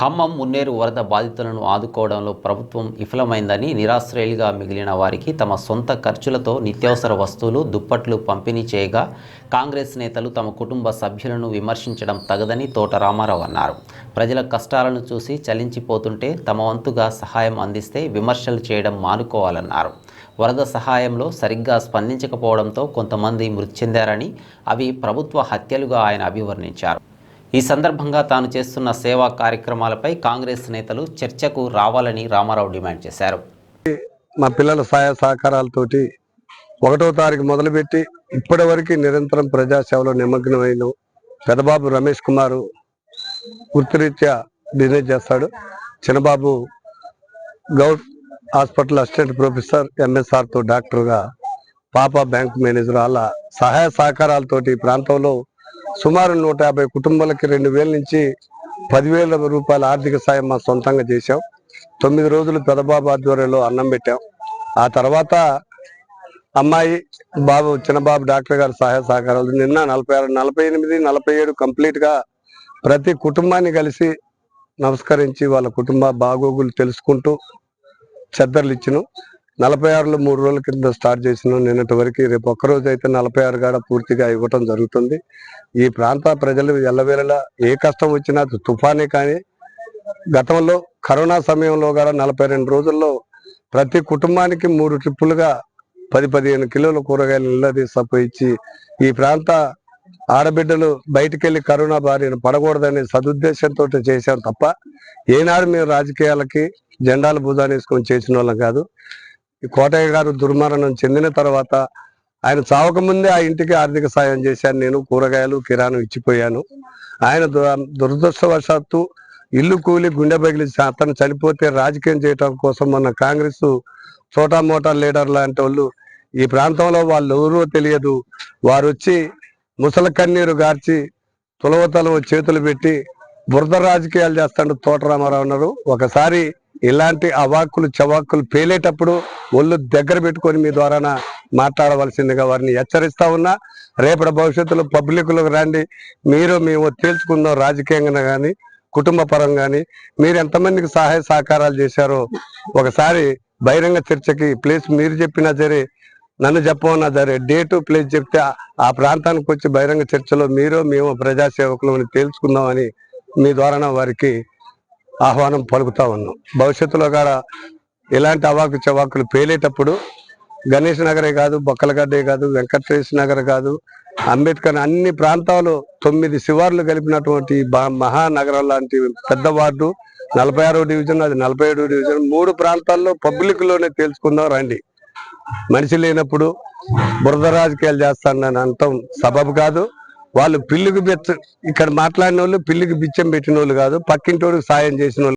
ఖమ్మం మున్నేరు వరద బాధితులను ఆదుకోవడంలో ప్రభుత్వం విఫలమైందని నిరాశ్రయులుగా మిగిలిన వారికి తమ సొంత ఖర్చులతో నిత్యావసర వస్తువులు దుప్పట్లు పంపిణీ చేయగా కాంగ్రెస్ నేతలు తమ కుటుంబ సభ్యులను విమర్శించడం తగదని తోట రామారావు అన్నారు. ప్రజల కష్టాలను చూసి చలించిపోతుంటే తమ వంతుగా సహాయం అందిస్తే విమర్శలు చేయడం మానుకోవాలన్నారు. వరద సహాయంలో సరిగ్గా స్పందించకపోవడంతో కొంతమంది మృతి చెందారని అవి ప్రభుత్వ హత్యలుగా ఆయన అభివర్ణించారు. ఈ సందర్భంగా తాను చేస్తున్న సేవా కార్యక్రమాలపై కాంగ్రెస్ నేతలు చర్చకు రావాలని రామారావు డిమాండ్ చేశారు. మా పిల్లల సహాయ సహకారాలతోటి ఒకటో తారీఖు మొదలుపెట్టి ఇప్పటి వరకు నిరంతరం ప్రజాసేవలో నిమగ్నమైన పెదబాబు రమేష్ కుమార్ వృత్తిరీత్యా బిజినెస్ చేస్తాడు. Chinnababu Goud hospital assistant professor ఎంఎస్ఆర్తో డాక్టర్గా పాప బ్యాంక్ మేనేజర్ అలా సహాయ సహకారాలతోటి ప్రాంతంలో సుమారు నూట యాభై కుటుంబాలకి రెండు వేల నుంచి పదివేల రూపాయల ఆర్థిక సాయం మా సొంతంగా చేశాం. తొమ్మిది రోజులు పెదబాబు ఆధ్వర్యంలో అన్నం పెట్టాం. ఆ తర్వాత అమ్మాయి బాబు చిన్నబాబు డాక్టర్ గారి సహాయ సహకారాలు నిన్న నలభై ఆరు నలభై ఎనిమిది నలభై ఏడు కంప్లీట్గా ప్రతి కుటుంబాన్ని కలిసి నమస్కరించి వాళ్ళ కుటుంబ బాగోగులు తెలుసుకుంటూ చెద్దర్లు ఇచ్చినాం నలభై ఆరులో మూడు రోజుల కింద స్టార్ట్ చేసినాం. నిన్నటి వరకు రేపు ఒక్కరోజు అయితే నలభై ఆరు కాడ పూర్తిగా ఇవ్వటం జరుగుతుంది. ఈ ప్రాంత ప్రజలు ఎల్లవేళలా ఏ కష్టం వచ్చినా తుఫానే కానీ గతంలో కరోనా సమయంలో కూడా నలభై రెండు రోజుల్లో ప్రతి కుటుంబానికి మూడు ట్రిప్పులుగా పది పదిహేను కిలోల కూరగాయలు ఇళ్ళ తీసుకుపోయిచ్చి ఈ ప్రాంత ఆడబిడ్డలు బయటకెళ్ళి కరోనా బారిన పడకూడదనే సదుద్దేశంతో చేశాం తప్ప ఏనాడు మేము రాజకీయాలకి జెండాలు భుజానేసుకొని చేసిన వాళ్ళం కాదు. ఈ కోటయ్య గారు దుర్మరణం చెందిన తర్వాత ఆయన చావకముందే ఆ ఇంటికి ఆర్థిక సాయం చేశాను. నేను కూరగాయలు కిరాణం ఇచ్చిపోయాను. ఆయన దు- దురదృష్టవశాత్తు ఇల్లు కూలి గుండె పగిలి అతను చనిపోతే రాజకీయం చేయటం కోసం మన కాంగ్రెస్ చోటా మోటా లీడర్ లాంటి వాళ్ళు ఈ ప్రాంతంలో వాళ్ళు ఎవరో తెలియదు. వారు వచ్చి ముసల కన్నీరు గార్చి తులవతలం చేతులు పెట్టి బురద రాజకీయాలు చేస్తాడు తోట రామారావు ఉన్నారు ఒకసారి ఇలాంటి అవాక్కులు చవాక్కులు పేలేటప్పుడు ఒళ్ళు దగ్గర పెట్టుకొని మీ ద్వారా మాట్లాడవలసిందిగా వారిని హెచ్చరిస్తా ఉన్నా. రేపటి భవిష్యత్తులో పబ్లిక్లో రండి. మీరు మేము తేల్చుకుందాం రాజకీయంగా కానీ కుటుంబ పరం కానీ మీరు ఎంతమందికి సహాయ సహకారాలు చేశారో ఒకసారి బహిరంగ చర్చకి ప్లేస్ మీరు చెప్పినా సరే నన్ను చెప్పమన్నా సరే డేటు ప్లేస్ చెప్తే ఆ- ప్రాంతానికి వచ్చి బహిరంగ చర్చలో మీరు మేము ప్రజాసేవకులు అని తేల్చుకుందామని మీ ద్వారా వారికి ఆహ్వానం పలుకుతా ఉన్నాం. భవిష్యత్తులో కూడా ఇలాంటి అవాకు చవాకులు పేలేటప్పుడు గణేష్ నగరే కాదు బొక్కలగడ్డే కాదు వెంకటేష్ నగర్ కాదు అంబేద్కర్ అన్ని ప్రాంతాలు తొమ్మిది శివార్లు కలిపినటువంటి మహానగరం లాంటి పెద్ద వార్డు నలభై ఆరో డివిజన్ అది నలభై ఏడో డివిజన్ మూడు ప్రాంతాల్లో పబ్లిక్లోనే తేల్చుకుందాం రండి. మనిషి లేనప్పుడు బురద రాజకీయాలు చేస్తానని అంటాం సబబు కాదు. వాళ్ళు పిల్లికి బెచ్చ ఇక్కడ మాట్లాడిన వాళ్ళు పిల్లికి బిచ్చం పెట్టిన వాళ్ళు కాదు పక్కింటోడికి సాయం చేసిన వాళ్ళు